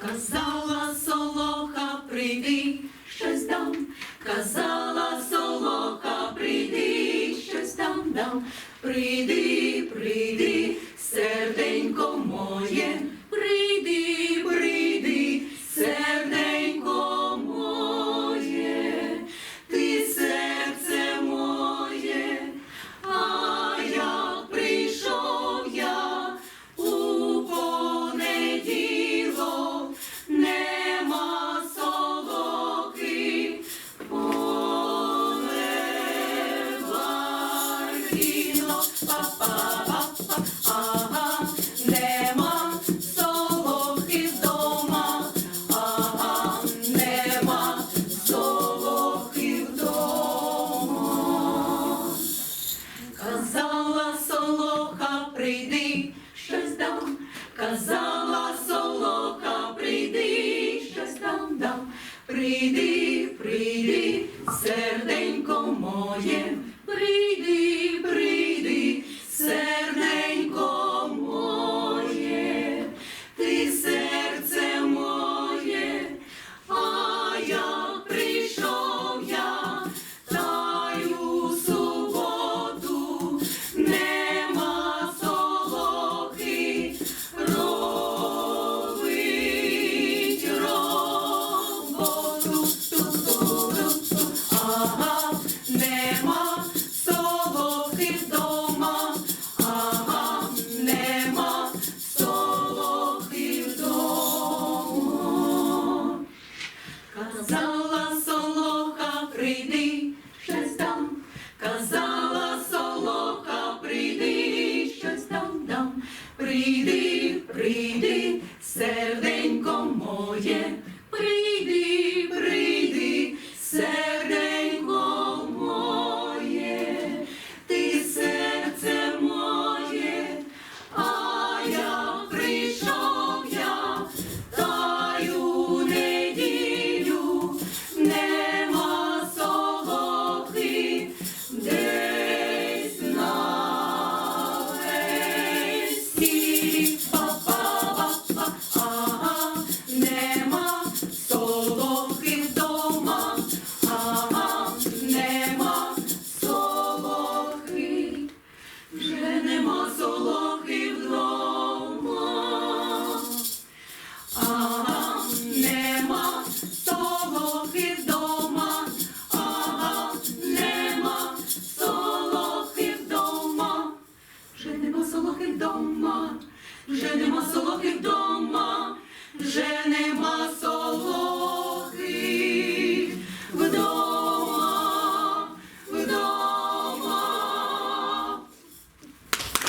Казала солоха, прийди, щось дам, казала солоха, прийди, щось там дам, прийди, прийди, серденько. прийди, прийди, серденько моє, прийди. прийди щось там, казала солоха, прийди, щось там дам, прийди, прийди. солодких дома, вже нема солодких.